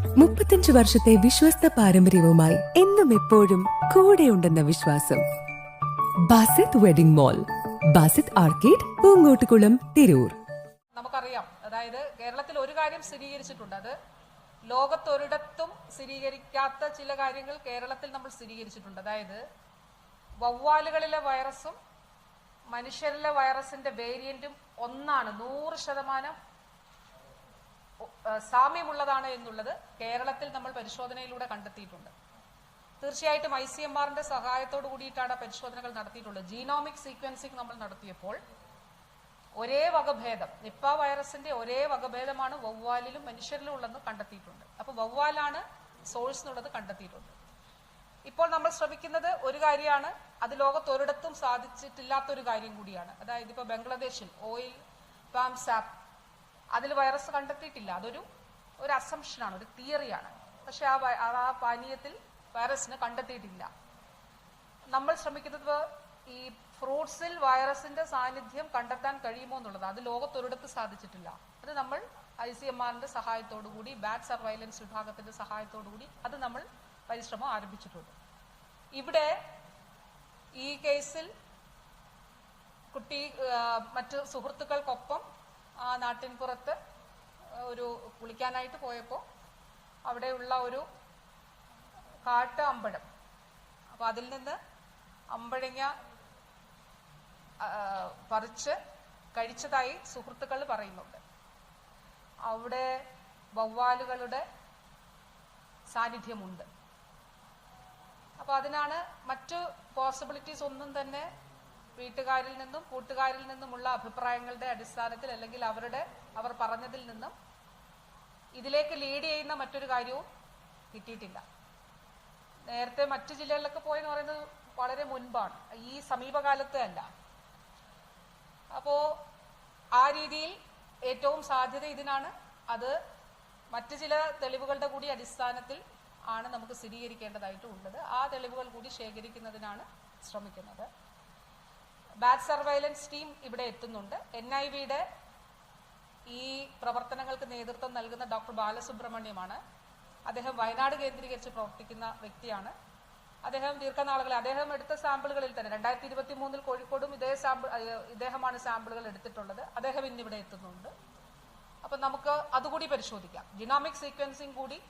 മുപ്പത്തഞ്ച് വർഷത്തെ വിശ്വസ്ത പാരമ്പര്യവുമായി എന്നും എപ്പോഴും കൂടെയുണ്ടെന്ന വിശ്വാസം. Basith wedding mall Basith arcade Poonkottukulam Tirur. നമുക്കറിയാം. അതായത് കേരളത്തിൽ ഒരു കാര്യം സ്ഥിരീകരിച്ചിട്ടുണ്ട്. അത് ലോകത്തൊരിടത്തും സ്ഥിരീകരിക്കാത്ത ചില കാര്യങ്ങൾ കേരളത്തിൽ നമ്മൾ സ്ഥിരീകരിച്ചിട്ടുണ്ട്. അതായത് വവ്വാലുകളിലെ വൈറസും മനുഷ്യരിലെ വൈറസിന്റെ വേരിയന്റും ഒന്നാണ് നൂറ് ശതമാനം സാമ്യമുള്ളതാണ് എന്നുള്ളത് കേരളത്തിൽ നമ്മൾ പരിശോധനയിലൂടെ കണ്ടെത്തിയിട്ടുണ്ട്. തീർച്ചയായിട്ടും ഐ സി എം ആറിന്റെ സഹായത്തോടു കൂടിയിട്ടാണ് പരിശോധനകൾ നടത്തിയിട്ടുള്ളത്. ജീനോമിക് സീക്വൻസിംഗ് നമ്മൾ നടത്തിയപ്പോൾ ഒരേ വകഭേദം നിപ്പ വൈറസിന്റെ ഒരേ വകഭേദമാണ് വവ്വാലിലും മനുഷ്യരിലും ഉള്ളതെന്ന് കണ്ടെത്തിയിട്ടുണ്ട്. അപ്പോൾ വവ്വാലാണ് സോഴ്സ് എന്നുള്ളത് കണ്ടെത്തിയിട്ടുണ്ട്. ഇപ്പോൾ നമ്മൾ ശ്രമിക്കുന്നത് ഒരു കാര്യമാണ് അത് ലോകത്ത് ഒരിടത്തും സാധിച്ചിട്ടില്ലാത്ത ഒരു കാര്യം കൂടിയാണ്. അതായത് ഇപ്പൊ ബംഗ്ലാദേശിൽ ഓയിൽ പാം സാപ്പ് അതിൽ വൈറസ് കണ്ടെത്തിയിട്ടില്ല. അതൊരു ഒരു അസംഷനാണ് ഒരു തിയറിയാണ് പക്ഷെ ആ ആ പാനീയത്തിൽ വൈറസിന് കണ്ടെത്തിയിട്ടില്ല. നമ്മൾ ശ്രമിക്കുന്നത് ഈ ഫ്രൂട്ട്സിൽ വൈറസിന്റെ സാന്നിധ്യം കണ്ടെത്താൻ കഴിയുമോ എന്നുള്ളത്. അത് ലോകത്തൊരിടത്ത് സാധിച്ചിട്ടില്ല. അത് നമ്മൾ ഐ സി എം ആറിന്റെ സഹായത്തോടുകൂടി ബാറ്റ് സർവൈലൻസ് വിഭാഗത്തിന്റെ സഹായത്തോടുകൂടി അത് നമ്മൾ പരിശ്രമം ആരംഭിച്ചിട്ടുണ്ട്. ഇവിടെ ഈ കേസിൽ കുട്ടി മറ്റു സുഹൃത്തുക്കൾക്കൊപ്പം ആ നാട്ടിൻപുറത്ത് ഒരു കുളിക്കാനായിട്ട് പോയപ്പോൾ അവിടെയുള്ള ഒരു കാട്ട് അമ്പഴം അപ്പൊ അതിൽ നിന്ന് അമ്പഴങ്ങ പറിച്ച് കഴിച്ചതായി സുഹൃത്തുക്കൾ പറയുന്നുണ്ട്. അവിടെ വവ്വാലുകളുടെ സാന്നിധ്യമുണ്ട്. അപ്പോൾ അതിനാണ് മറ്റു പോസിബിലിറ്റീസ് ഒന്നും തന്നെ വീട്ടുകാരിൽ നിന്നും കൂട്ടുകാരിൽ നിന്നുമുള്ള അഭിപ്രായങ്ങളുടെ അടിസ്ഥാനത്തിൽ അല്ലെങ്കിൽ അവരുടെ അവർ പറഞ്ഞതിൽ നിന്നും ഇതിലേക്ക് ലീഡ് ചെയ്യുന്ന മറ്റൊരു കാര്യവും കിട്ടിയിട്ടില്ല. നേരത്തെ മറ്റു ജില്ലകളിലൊക്കെ പോയെന്ന് പറയുന്നത് വളരെ മുൻപാണ്. ഈ സമീപകാലത്തെ അല്ല. അപ്പോ ആ രീതിയിൽ ഏറ്റവും സാധ്യത ഇതിനാണ്. അത് മറ്റു ചില തെളിവുകളുടെ കൂടി അടിസ്ഥാനത്തിൽ ആണ് നമുക്ക് സ്ഥിരീകരിക്കേണ്ടതായിട്ടുള്ളത്. ആ തെളിവുകൾ കൂടി ശേഖരിക്കുന്നതിനാണ് ശ്രമിക്കുന്നത്. ബാറ്റ് സർവൈലൻസ് ടീം ഇവിടെ എത്തുന്നുണ്ട്. എൻ ഐ വിയുടെ ഈ പ്രവർത്തനങ്ങൾക്ക് നേതൃത്വം നൽകുന്ന ഡോക്ടർ ബാലസുബ്രഹ്മണ്യമാണ്. അദ്ദേഹം വയനാട് കേന്ദ്രീകരിച്ച് പ്രവർത്തിക്കുന്ന വ്യക്തിയാണ്. അദ്ദേഹം ദീർഘനാളുകളെ അദ്ദേഹം എടുത്ത സാമ്പിളുകളിൽ തന്നെ രണ്ടായിരത്തി ഇരുപത്തി മൂന്നിൽ കോഴിക്കോടും ഇതേ സാമ്പിൾ ഇദ്ദേഹമാണ് സാമ്പിളുകൾ എടുത്തിട്ടുള്ളത്. അദ്ദേഹം ഇന്നിവിടെ എത്തുന്നുണ്ട്. അപ്പം നമുക്ക് അതുകൂടി പരിശോധിക്കാം. ജിനോമിക് സീക്വൻസിങ് കൂടി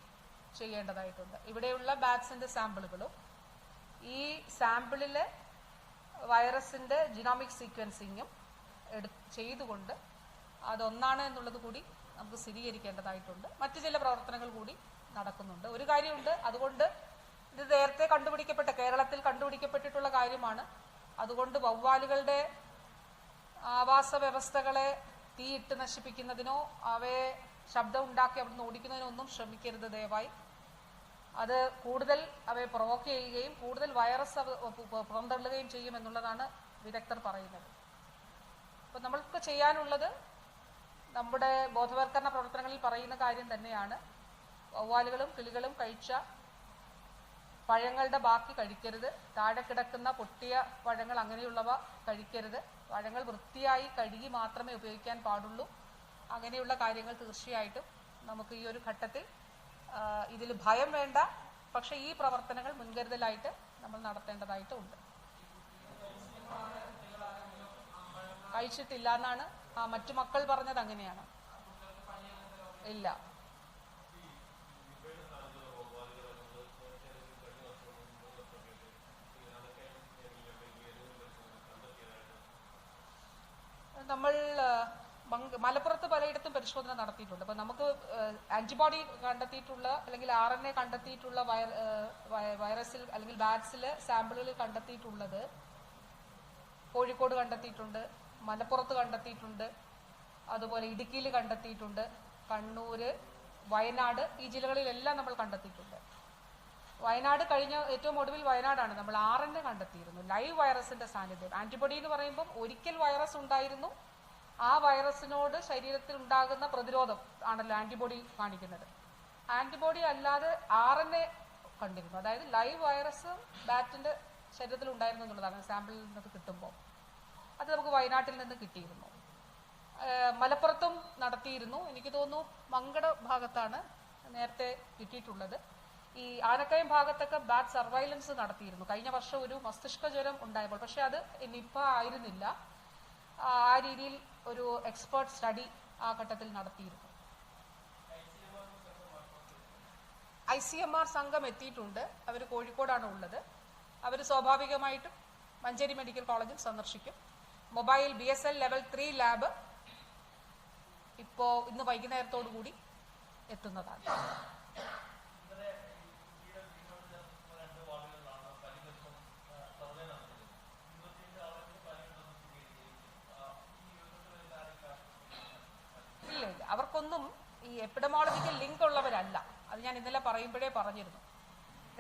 ചെയ്യേണ്ടതായിട്ടുണ്ട്. ഇവിടെയുള്ള ബാറ്റ്സിന്റെ സാമ്പിളുകളും ഈ സാമ്പിളിലെ വൈറസിന്റെ ജിനോമിക് സീക്വൻസിങ്ങും എടു ചെയ്തുകൊണ്ട് അതൊന്നാണ് എന്നുള്ളത് കൂടി നമുക്ക് സ്ഥിരീകരിക്കേണ്ടതായിട്ടുണ്ട്. മറ്റു ചില പ്രവർത്തനങ്ങൾ കൂടി നടക്കുന്നുണ്ട്. ഒരു കാര്യമുണ്ട് അതുകൊണ്ട് ഇത് നേരത്തെ കണ്ടുപിടിക്കപ്പെട്ട കേരളത്തിൽ കണ്ടുപിടിക്കപ്പെട്ടിട്ടുള്ള കാര്യമാണ്. അതുകൊണ്ട് വവ്വാലുകളുടെ ആവാസ വ്യവസ്ഥകളെ തീയിട്ട് നശിപ്പിക്കുന്നതിനോ അവയെ ശബ്ദം ഉണ്ടാക്കി അവിടുന്ന് ഓടിക്കുന്നതിനോ ഒന്നും ശ്രമിക്കരുത് ദയവായി. അത് കൂടുതൽ അവയെ പ്രൊവോക്ക് ചെയ്യുകയും കൂടുതൽ വൈറസ് പുറന്തള്ളുകയും ചെയ്യും എന്നുള്ളതാണ് വിദഗ്ധർ പറയുന്നത്. അപ്പൊ നമ്മൾക്ക് ചെയ്യാനുള്ളത് നമ്മുടെ ബോധവൽക്കരണ പ്രവർത്തനങ്ങളിൽ പറയുന്ന കാര്യം തന്നെയാണ്. വവ്വാലുകളും കിളികളും കഴിച്ച പഴങ്ങളുടെ ബാക്കി കഴിക്കരുത്. താഴെ കിടക്കുന്ന പൊട്ടിയ പഴങ്ങൾ അങ്ങനെയുള്ളവ കഴിക്കരുത്. പഴങ്ങൾ വൃത്തിയായി കഴുകി മാത്രമേ ഉപയോഗിക്കാൻ പാടുള്ളൂ. അങ്ങനെയുള്ള കാര്യങ്ങൾ തീർച്ചയായിട്ടും നമുക്ക് ഈ ഒരു ഘട്ടത്തിൽ ഇതിൽ ഭയം വേണ്ട. പക്ഷെ ഈ പ്രവർത്തനങ്ങൾ മുൻകരുതലായിട്ട് നമ്മൾ നടത്തേണ്ടതായിട്ട് ഉണ്ട്. കഴിച്ചിട്ടില്ല എന്നാണ് ആ മറ്റു മക്കൾ പറഞ്ഞത് അങ്ങനെയാണ്. ഇല്ല. നമ്മൾ മലപ്പുറത്ത് പലയിടത്തും പരിശോധന നടത്തിയിട്ടുണ്ട്. അപ്പൊ നമുക്ക് ആന്റിബോഡി കണ്ടെത്തിയിട്ടുള്ള അല്ലെങ്കിൽ ആർ എൻ എ കണ്ടെത്തിയിട്ടുള്ള വൈറസിൽ അല്ലെങ്കിൽ ബാറ്റ്സിൽ സാമ്പിളുകളിൽ കണ്ടെത്തിയിട്ടുള്ളത് കോഴിക്കോട് കണ്ടെത്തിയിട്ടുണ്ട് മലപ്പുറത്ത് കണ്ടെത്തിയിട്ടുണ്ട് അതുപോലെ ഇടുക്കിയിൽ കണ്ടെത്തിയിട്ടുണ്ട് കണ്ണൂര് വയനാട് ഈ ജില്ലകളിലെല്ലാം നമ്മൾ കണ്ടെത്തിയിട്ടുണ്ട്. വയനാട് കഴിഞ്ഞ ഏറ്റവും ഒടുവിൽ വയനാടാണ് നമ്മൾ ആർ എൻ എ കണ്ടെത്തിയിരുന്നു. ലൈവ് വൈറസിന്റെ സാന്നിധ്യം. ആന്റിബോഡി എന്ന് പറയുമ്പോൾ ഒരിക്കൽ വൈറസ് ഉണ്ടായിരുന്നു ആ വൈറസിനോട് ശരീരത്തിൽ ഉണ്ടാകുന്ന പ്രതിരോധം ആണല്ലോ ആന്റിബോഡി കാണിക്കുന്നത്. ആന്റിബോഡി അല്ലാതെ ആർ എൻ എ കണ്ടിരുന്നു. അതായത് ലൈവ് വൈറസ് ബാറ്റിന്റെ ശരീരത്തിൽ ഉണ്ടായിരുന്നു എന്നുള്ളതാണ്. സാമ്പിളിൽ നിന്ന് കിട്ടുമ്പോൾ അത് നമുക്ക് വയനാട്ടിൽ നിന്ന് കിട്ടിയിരുന്നു. മലപ്പുറത്തും നടത്തിയിരുന്നു. എനിക്ക് തോന്നുന്നു മങ്കട ഭാഗത്താണ് നേരത്തെ കിട്ടിയിട്ടുള്ളത്. ഈ ആനക്കയം ഭാഗത്തൊക്കെ ബാറ്റ് സർവൈലൻസ് നടത്തിയിരുന്നു. കഴിഞ്ഞ വർഷം ഒരു മസ്തിഷ്ക ജ്വരം ഉണ്ടായപ്പോൾ. പക്ഷെ അത് നിപ്പ ആയിരുന്നില്ല. ആ രീതിയിൽ ഒരു എക്സ്പേർട്ട് സ്റ്റഡി ആ ഘട്ടത്തിൽ നടത്തിയിരുന്നു. ഐ സി എം ആർ സംഘം എത്തിയിട്ടുണ്ട്. അവർ കോഴിക്കോടാണ് ഉള്ളത്. അവർ സ്വാഭാവികമായിട്ടും മഞ്ചേരി മെഡിക്കൽ കോളേജിൽ സന്ദർശിക്കും. Mobile B S L level three lab ഇപ്പോൾ ഇന്ന് വൈകുന്നേരത്തോടു കൂടി എത്തുന്നതാണ് ഇല്ല ഇല്ല അവർക്കൊന്നും ഈ എപ്പിഡമോളജിക്കൽ ലിങ്ക് ഉള്ളവരല്ല. അത് ഞാൻ ഇന്നലെ പറയുമ്പോഴേ പറഞ്ഞിരുന്നു.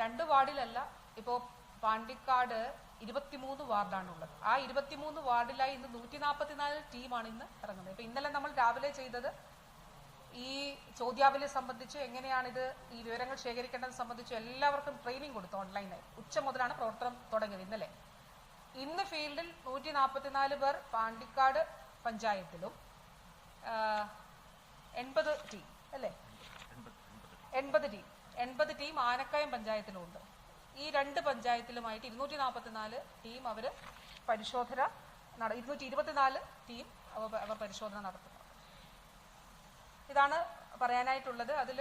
രണ്ട് വാർഡിലല്ല ഇപ്പോൾ പാണ്ടിക്കാട് ഇരുപത്തിമൂന്ന് വാർഡാണുള്ളത്. ആ ഇരുപത്തിമൂന്ന് വാർഡിലായി ഇന്ന് നൂറ്റി നാൽപ്പത്തിനാല് ടീമാണ് ഇന്ന് ഇറങ്ങുന്നത്. ഇപ്പം ഇന്നലെ നമ്മൾ രാവിലെ ചെയ്തത് ഈ ചോദ്യാവലി സംബന്ധിച്ച് എങ്ങനെയാണിത് ഈ വിവരങ്ങൾ ശേഖരിക്കേണ്ടത് സംബന്ധിച്ച് എല്ലാവർക്കും ട്രെയിനിങ് കൊടുത്തു ഓൺലൈനായി. ഉച്ച മുതലാണ് പ്രവർത്തനം തുടങ്ങിയത് ഇന്നലെ. ഇന്ന് ഫീൽഡിൽ നൂറ്റി നാൽപ്പത്തിനാല് പേർ പാണ്ടിക്കാട് പഞ്ചായത്തിലും എൺപത് ടീം. അല്ലേ? എൺപത് ടീം. എൺപത് ടീം ആനക്കയം പഞ്ചായത്തിലുണ്ട്. ഈ രണ്ട് പഞ്ചായത്തിലുമായിട്ട് ഇരുന്നൂറ്റി നാൽപ്പത്തിനാല് ടീം അവർ പരിശോധന നട ഇരുന്നൂറ്റി ഇരുപത്തിനാല് ടീം അവ- അവർ പരിശോധന നടത്തുന്നു. ഇതാണ് പറയാനായിട്ടുള്ളത്. അതിൽ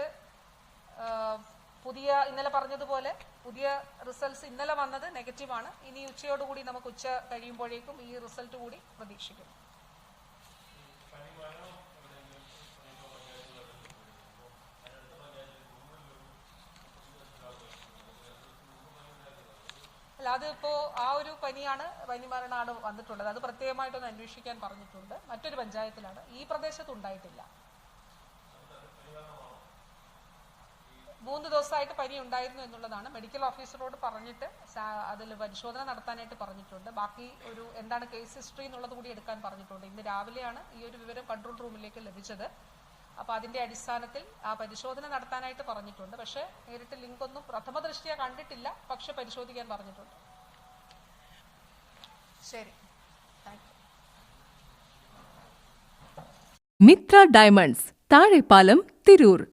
പുതിയ ഇന്നലെ പറഞ്ഞതുപോലെ പുതിയ റിസൾട്ട്സ് ഇന്നലെ വന്നത് നെഗറ്റീവാണ് ഇനി ഉച്ചയോടുകൂടി നമുക്ക് ഉച്ച കഴിയുമ്പോഴേക്കും ഈ റിസൾട്ട് കൂടി പ്രതീക്ഷിക്കും അതിപ്പോ ആ ഒരു പനിയാണ് പനി മരണമാണ് വന്നിട്ടുള്ളത്. അത് പ്രത്യേകമായിട്ടൊന്ന് അന്വേഷിക്കാൻ പറഞ്ഞിട്ടുണ്ട്. മറ്റൊരു പഞ്ചായത്തിലാണ്. ഈ പ്രദേശത്ത് ഉണ്ടായിട്ടില്ല. മൂന്ന് ദിവസമായിട്ട് പനി ഉണ്ടായിരുന്നു എന്നുള്ളതാണ്. മെഡിക്കൽ ഓഫീസറോട് പറഞ്ഞിട്ട് അതിൽ പരിശോധന നടത്താനായിട്ട് പറഞ്ഞിട്ടുണ്ട്. ബാക്കി ഒരു എന്താണ് കേസ് ഹിസ്റ്ററി എന്നുള്ളത് കൂടി എടുക്കാൻ പറഞ്ഞിട്ടുണ്ട്. ഇന്ന് രാവിലെയാണ് ഈ ഒരു വിവരം കൺട്രോൾ റൂമിലേക്ക് ലഭിച്ചത്. അപ്പോൾ അതിന്റെ അടിസ്ഥാനത്തിൽ ആ പരിശോധന നടത്താനായിട്ട് പറഞ്ഞിട്ടുണ്ട്. പക്ഷേ നേരിട്ട് ലിങ്ക് ഒന്നും പ്രഥമ ദൃഷ്ടിയ കണ്ടിട്ടില്ല. പക്ഷെ പരിശോധിക്കാൻ പറഞ്ഞിട്ടുണ്ട്. ശരി. മിത്ര ഡയമണ്ട്സ് താഴെപ്പാലം തിരൂർ.